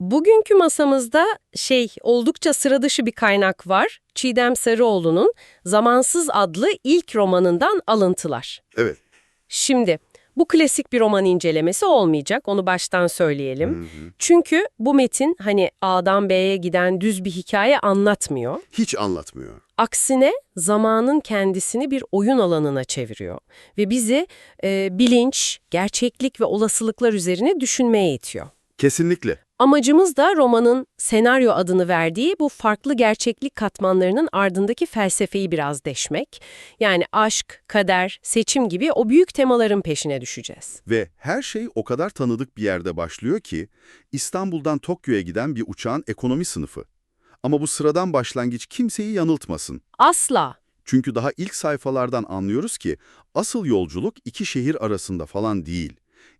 Bugünkü masamızda şey oldukça sıra dışı bir kaynak var. Çiğdem Sarıoğlu'nun Zamansız adlı ilk romanından alıntılar. Evet. Şimdi bu klasik bir roman incelemesi olmayacak onu baştan söyleyelim. Çünkü bu metin hani A'dan B'ye giden düz bir hikaye anlatmıyor. Hiç anlatmıyor. Aksine zamanın kendisini bir oyun alanına çeviriyor ve bizi e, bilinç, gerçeklik ve olasılıklar üzerine düşünmeye itiyor. Kesinlikle. Amacımız da romanın senaryo adını verdiği bu farklı gerçeklik katmanlarının ardındaki felsefeyi biraz deşmek. Yani aşk, kader, seçim gibi o büyük temaların peşine düşeceğiz. Ve her şey o kadar tanıdık bir yerde başlıyor ki İstanbul'dan Tokyo'ya giden bir uçağın ekonomi sınıfı. Ama bu sıradan başlangıç kimseyi yanıltmasın. Asla. Çünkü daha ilk sayfalardan anlıyoruz ki asıl yolculuk iki şehir arasında falan değil.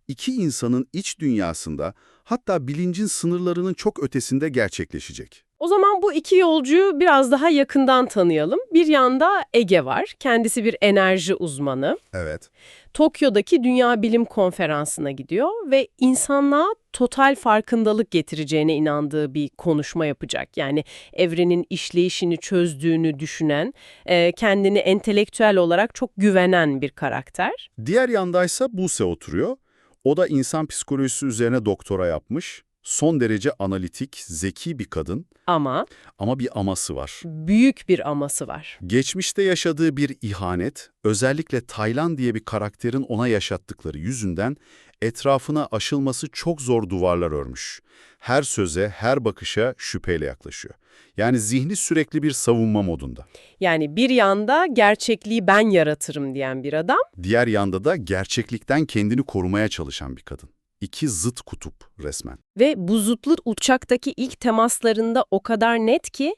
İki insanın iç dünyasında hatta bilincin sınırlarının çok ötesinde gerçekleşecek. O zaman bu iki yolcuyu biraz daha yakından tanıyalım. Bir yanda Ege var. Kendisi bir enerji uzmanı. Evet. Tokyo'daki Dünya Bilim Konferansı'na gidiyor ve insanlığa total farkındalık getireceğine inandığı bir konuşma yapacak. Yani evrenin işleyişini çözdüğünü düşünen, e, kendini entelektüel olarak çok güvenen bir karakter. Diğer yandaysa Buse oturuyor. O da insan psikolojisi üzerine doktora yapmış. Son derece analitik, zeki bir kadın Ama ama bir aması var. büyük bir aması var. Geçmişte yaşadığı bir ihanet, özellikle Taylan diye bir karakterin ona yaşattıkları yüzünden etrafına aşılması çok zor duvarlar örmüş. Her söze, her bakışa şüpheyle yaklaşıyor. Yani zihni sürekli bir savunma modunda. Yani bir yanda gerçekliği ben yaratırım diyen bir adam, Diğer yanda da gerçeklikten kendini korumaya çalışan bir kadın. İki zıt kutup resmen. Ve bu zıtlı uçaktaki ilk temaslarında o kadar net ki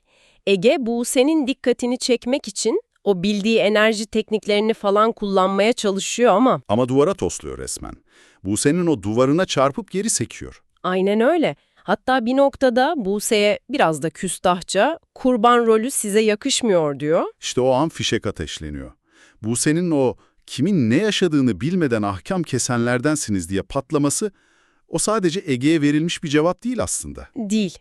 Ege Buse'nin dikkatini çekmek için o bildiği enerji tekniklerini falan kullanmaya çalışıyor ama Ama duvara tosluyor resmen. Buse'nin o duvarına çarpıp geri sekiyor. aynen öyle. Hatta bir noktada Buse'ye biraz da küstahça kurban rolü size yakışmıyor diyor. İşte o an fişek ateşleniyor. Buse'nin o kimin ne yaşadığını bilmeden ahkam kesenlerdensiniz diye patlaması, o sadece Ege'ye verilmiş bir cevap değil aslında. Değil.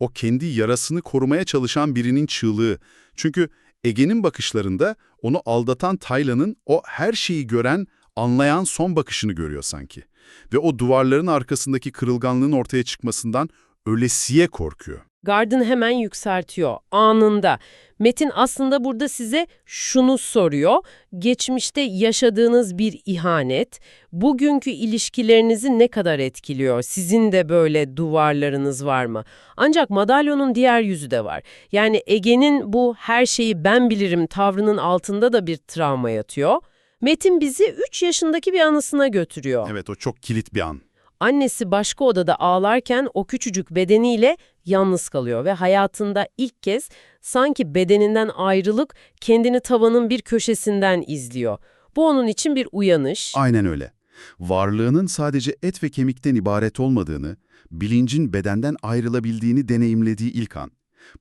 O kendi yarasını korumaya çalışan birinin çığlığı. Çünkü Ege'nin bakışlarında onu aldatan Taylan'ın o her şeyi gören, anlayan son bakışını görüyor sanki. Ve o duvarların arkasındaki kırılganlığın ortaya çıkmasından ölesiye korkuyor. Garden hemen yükseltiyor anında. Metin aslında burada size şunu soruyor. Geçmişte yaşadığınız bir ihanet, bugünkü ilişkilerinizi ne kadar etkiliyor? Sizin de böyle duvarlarınız var mı? Ancak madalyonun diğer yüzü de var. Yani Ege'nin bu her şeyi ben bilirim tavrının altında da bir travma yatıyor. Metin bizi 3 yaşındaki bir anısına götürüyor. Evet o çok kilit bir an. Annesi başka odada ağlarken o küçücük bedeniyle yalnız kalıyor ve hayatında ilk kez sanki bedeninden ayrılık kendini tavanın bir köşesinden izliyor. Bu onun için bir uyanış. Aynen öyle. Varlığının sadece et ve kemikten ibaret olmadığını, bilincin bedenden ayrılabildiğini deneyimlediği ilk an.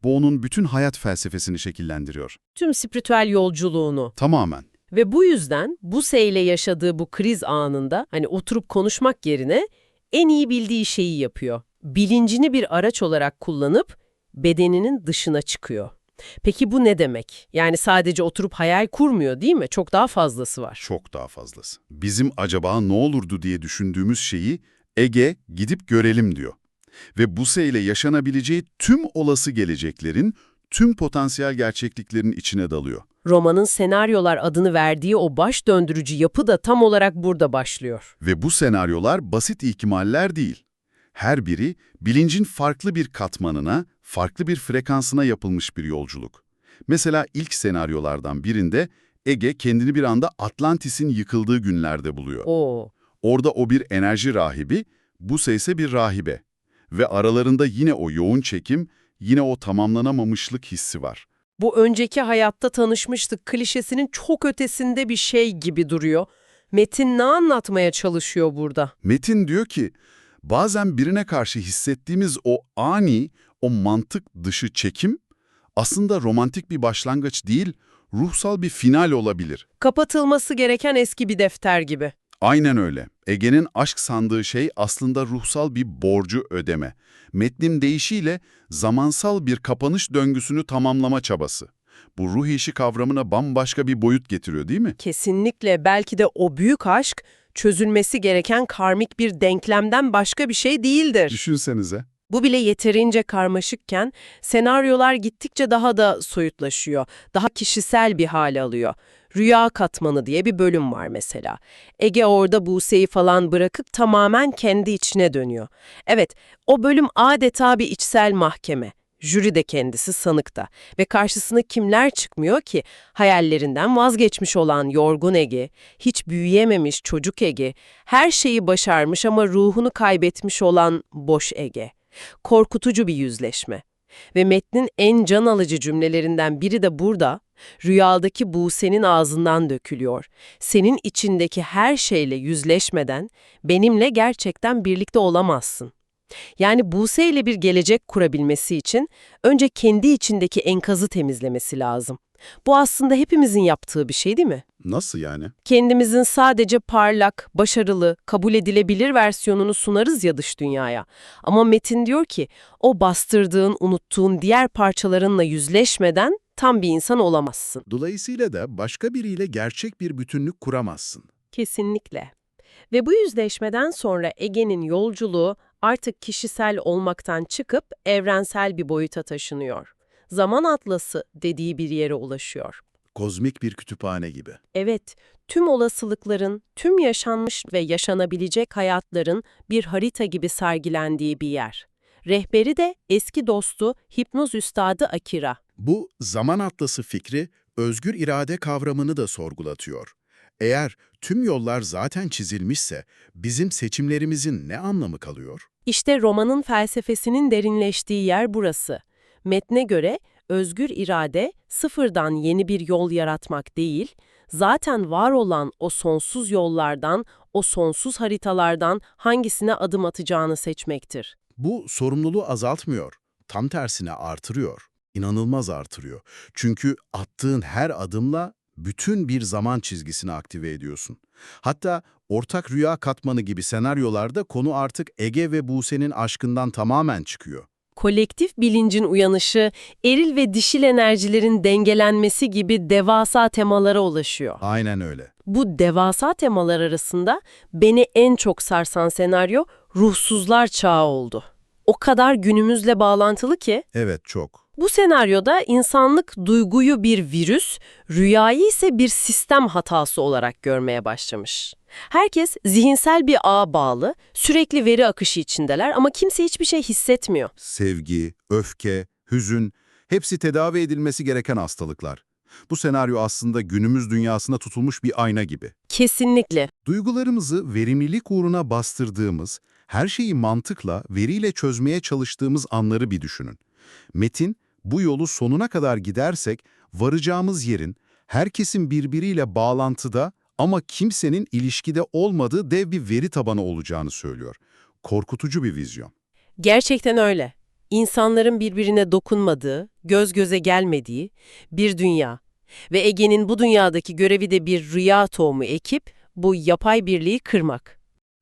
Bu onun bütün hayat felsefesini şekillendiriyor. Tüm spiritüel yolculuğunu. Tamamen. Ve bu yüzden Buse ile yaşadığı bu kriz anında hani oturup konuşmak yerine en iyi bildiği şeyi yapıyor. Bilincini bir araç olarak kullanıp bedeninin dışına çıkıyor. Peki bu ne demek? Yani sadece oturup hayal kurmuyor değil mi? Çok daha fazlası var. Çok daha fazlası. Bizim acaba ne olurdu diye düşündüğümüz şeyi Ege gidip görelim diyor. Ve Buse ile yaşanabileceği tüm olası geleceklerin, tüm potansiyel gerçekliklerin içine dalıyor. Romanın senaryolar adını verdiği o baş döndürücü yapı da tam olarak burada başlıyor. Ve bu senaryolar basit ihtimaller değil. Her biri bilincin farklı bir katmanına, farklı bir frekansına yapılmış bir yolculuk. Mesela ilk senaryolardan birinde Ege kendini bir anda Atlantis'in yıkıldığı günlerde buluyor. Oo. Orada o bir enerji rahibi, Buse ise bir rahibe. Ve aralarında yine o yoğun çekim, yine o tamamlanamamışlık hissi var. Bu önceki hayatta tanışmıştık klişesinin çok ötesinde bir şey gibi duruyor. Metin ne anlatmaya çalışıyor burada? Metin diyor ki, bazen birine karşı hissettiğimiz o ani, o mantık dışı çekim aslında romantik bir başlangıç değil, ruhsal bir final olabilir. Kapatılması gereken eski bir defter gibi. Aynen öyle. Ege'nin aşk sandığı şey aslında ruhsal bir borcu ödeme. Metnin deyişiyle zamansal bir kapanış döngüsünü tamamlama çabası. Bu ruh işi kavramına bambaşka bir boyut getiriyor değil mi? Kesinlikle belki de o büyük aşk çözülmesi gereken karmik bir denklemden başka bir şey değildir. Düşünsenize. Bu bile yeterince karmaşıkken senaryolar gittikçe daha da soyutlaşıyor. Daha kişisel bir hale alıyor. Rüya katmanı diye bir bölüm var mesela. Ege orada Buse'yi falan bırakıp tamamen kendi içine dönüyor. Evet, o bölüm adeta bir içsel mahkeme. Jüri de kendisi sanıkta ve karşısına kimler çıkmıyor ki? Hayallerinden vazgeçmiş olan yorgun Ege, hiç büyüyememiş çocuk Ege, her şeyi başarmış ama ruhunu kaybetmiş olan boş Ege. Korkutucu bir yüzleşme. Ve metnin en can alıcı cümlelerinden biri de burada, rüyadaki Buse'nin ağzından dökülüyor. Senin içindeki her şeyle yüzleşmeden benimle gerçekten birlikte olamazsın. Yani Buse ile bir gelecek kurabilmesi için önce kendi içindeki enkazı temizlemesi lazım. Bu aslında hepimizin yaptığı bir şey değil mi? Nasıl yani? Kendimizin sadece parlak, başarılı, kabul edilebilir versiyonunu sunarız ya dış dünyaya. Ama Metin diyor ki, o bastırdığın, unuttuğun diğer parçalarınla yüzleşmeden tam bir insan olamazsın. Dolayısıyla da başka biriyle gerçek bir bütünlük kuramazsın. Kesinlikle. Ve bu yüzleşmeden sonra Ege'nin yolculuğu artık kişisel olmaktan çıkıp evrensel bir boyuta taşınıyor. Zaman atlası dediği bir yere ulaşıyor. Kozmik bir kütüphane gibi. Evet, tüm olasılıkların, tüm yaşanmış ve yaşanabilecek hayatların bir harita gibi sergilendiği bir yer. Rehberi de eski dostu hipnoz üstadı Akira. Bu zaman atlası fikri özgür irade kavramını da sorgulatıyor. Eğer tüm yollar zaten çizilmişse bizim seçimlerimizin ne anlamı kalıyor? İşte romanın felsefesinin derinleştiği yer burası. Metne göre özgür irade sıfırdan yeni bir yol yaratmak değil, zaten var olan o sonsuz yollardan, o sonsuz haritalardan hangisine adım atacağını seçmektir. Bu sorumluluğu azaltmıyor, tam tersine artırıyor. İnanılmaz artırıyor. Çünkü attığın her adımla bütün bir zaman çizgisini aktive ediyorsun. Hatta ortak rüya katmanı gibi senaryolarda konu artık Ege ve Buse'nin aşkından tamamen çıkıyor. Kolektif bilincin uyanışı, eril ve dişil enerjilerin dengelenmesi gibi devasa temalara ulaşıyor. Aynen öyle. Bu devasa temalar arasında beni en çok sarsan senaryo ruhsuzlar çağı oldu. O kadar günümüzle bağlantılı ki Evet çok. Bu senaryoda insanlık duyguyu bir virüs, rüyayı ise bir sistem hatası olarak görmeye başlamış. Herkes zihinsel bir ağa bağlı, sürekli veri akışı içindeler ama kimse hiçbir şey hissetmiyor. Sevgi, öfke, hüzün hepsi tedavi edilmesi gereken hastalıklar. Bu senaryo aslında günümüz dünyasına tutulmuş bir ayna gibi. Kesinlikle. Duygularımızı verimlilik uğruna bastırdığımız, her şeyi mantıkla, veriyle çözmeye çalıştığımız anları bir düşünün. Metin, bu yolu sonuna kadar gidersek varacağımız yerin herkesin birbiriyle bağlantıda ama kimsenin ilişkide olmadığı dev bir veri tabanı olacağını söylüyor. Korkutucu bir vizyon. Gerçekten öyle. İnsanların birbirine dokunmadığı, göz göze gelmediği bir dünya. Ve Ege'nin bu dünyadaki görevi de bir rüya tohumu ekip bu yapay birliği kırmak.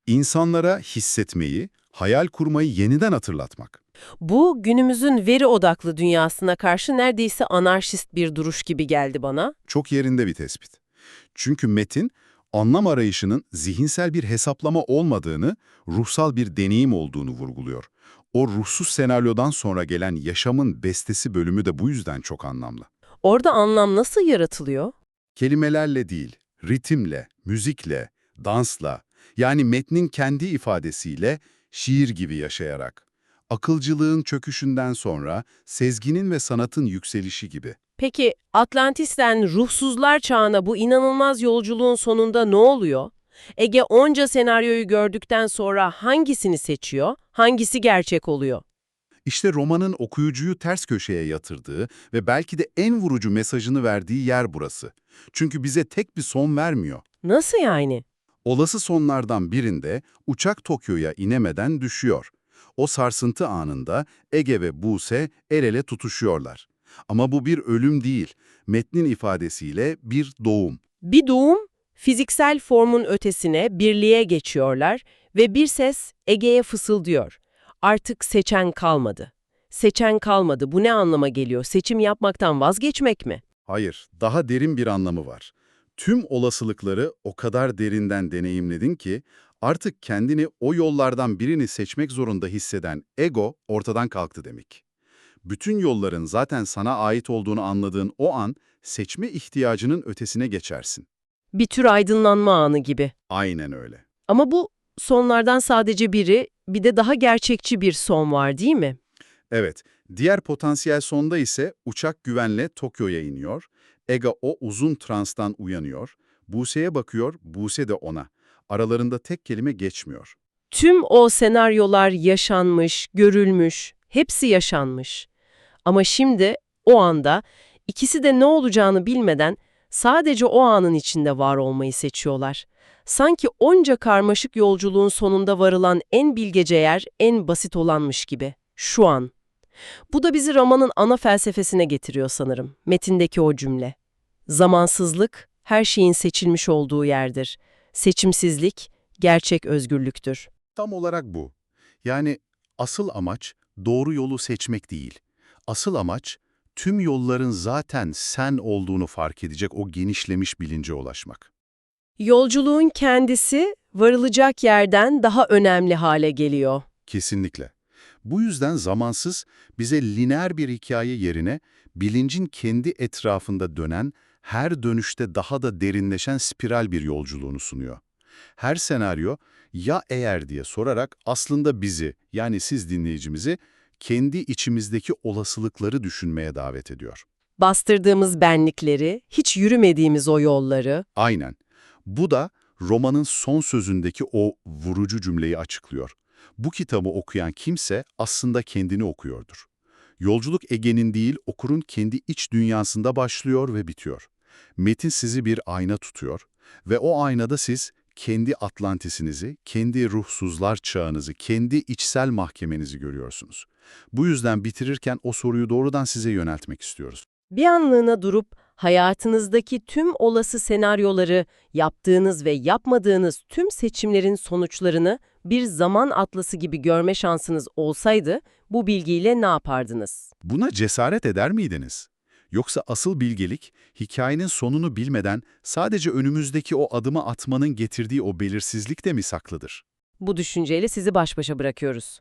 İnsanlara hissetmeyi, hayal kurmayı yeniden hatırlatmak. Bu günümüzün veri odaklı dünyasına karşı neredeyse anarşist bir duruş gibi geldi bana. Çok yerinde bir tespit. Çünkü metin, anlam arayışının zihinsel bir hesaplama olmadığını, ruhsal bir deneyim olduğunu vurguluyor. O ruhsuz senaryodan sonra gelen yaşamın bestesi bölümü de bu yüzden çok anlamlı. Orada anlam nasıl yaratılıyor? Kelimelerle değil, ritimle, müzikle, dansla, yani metnin kendi ifadesiyle, şiir gibi yaşayarak. Akılcılığın çöküşünden sonra sezginin ve sanatın yükselişi gibi. Peki Atlantis'ten ruhsuzlar çağına bu inanılmaz yolculuğun sonunda ne oluyor? Ege onca senaryoyu gördükten sonra hangisini seçiyor, hangisi gerçek oluyor? İşte romanın okuyucuyu ters köşeye yatırdığı ve belki de en vurucu mesajını verdiği yer burası. Çünkü bize tek bir son vermiyor. Nasıl yani? Olası sonlardan birinde uçak Tokyo'ya inemeden düşüyor. O sarsıntı anında Ege ve Buse el ele tutuşuyorlar. Ama bu bir ölüm değil, metnin ifadesiyle bir doğum. Bir doğum Fiziksel formun ötesine, birliğe geçiyorlar ve bir ses Ege'ye fısıldıyor. Artık seçen kalmadı. Seçen kalmadı. Bu ne anlama geliyor? Seçim yapmaktan vazgeçmek mi? Hayır, daha derin bir anlamı var. Tüm olasılıkları o kadar derinden deneyimledin ki artık kendini o yollardan birini seçmek zorunda hisseden ego ortadan kalktı demek. Bütün yolların zaten sana ait olduğunu anladığın o an seçme ihtiyacının ötesine geçersin. Bir tür aydınlanma anı gibi. Aynen öyle. Ama bu sonlardan sadece biri, bir de daha gerçekçi bir son var değil mi? Evet, diğer potansiyel sonda ise uçak güvenle Tokyo'ya iniyor. Ega o uzun transtan uyanıyor. Buse'ye bakıyor, Buse de ona. Aralarında tek kelime geçmiyor. Tüm o senaryolar yaşanmış, görülmüş, hepsi yaşanmış. Ama şimdi, o anda, ikisi de ne olacağını bilmeden sadece o anın içinde var olmayı seçiyorlar. Sanki onca karmaşık yolculuğun sonunda varılan en bilgece yer, en basit olanmış gibi. Şu an. Bu da bizi romanın ana felsefesine getiriyor sanırım. Metindeki o cümle. Zamansızlık, her şeyin seçilmiş olduğu yerdir. Seçimsizlik, gerçek özgürlüktür. Tam olarak bu. Yani asıl amaç doğru yolu seçmek değil. Asıl amaç tüm yolların zaten sen olduğunu fark edecek o genişlemiş bilince ulaşmak. Yolculuğun kendisi varılacak yerden daha önemli hale geliyor. Kesinlikle. Bu yüzden zamansız bize lineer bir hikaye yerine bilincin kendi etrafında dönen, her dönüşte daha da derinleşen spiral bir yolculuğunu sunuyor. Her senaryo ya eğer diye sorarak aslında bizi yani siz dinleyicimizi kendi içimizdeki olasılıkları düşünmeye davet ediyor. Bastırdığımız benlikleri, hiç yürümediğimiz o yolları, Aynen. Bu da romanın son sözündeki o vurucu cümleyi açıklıyor. Bu kitabı okuyan kimse aslında kendini okuyordur. Yolculuk Ege'nin değil, okurun kendi iç dünyasında başlıyor ve bitiyor. Metin sizi bir ayna tutuyor ve o aynada siz kendi Atlantisinizi, kendi ruhsuzlar çağınızı, kendi içsel mahkemenizi görüyorsunuz. Bu yüzden bitirirken o soruyu doğrudan size yöneltmek istiyoruz. bir anlığına durup hayatınızdaki tüm olası senaryoları, yaptığınız ve yapmadığınız tüm seçimlerin sonuçlarını bir zaman atlası gibi görme şansınız olsaydı bu bilgiyle ne yapardınız? Buna cesaret eder miydiniz? Yoksa asıl bilgelik, hikayenin sonunu bilmeden sadece önümüzdeki o adımı atmanın getirdiği o belirsizlikte mi saklıdır? Bu düşünceyle sizi baş başa bırakıyoruz.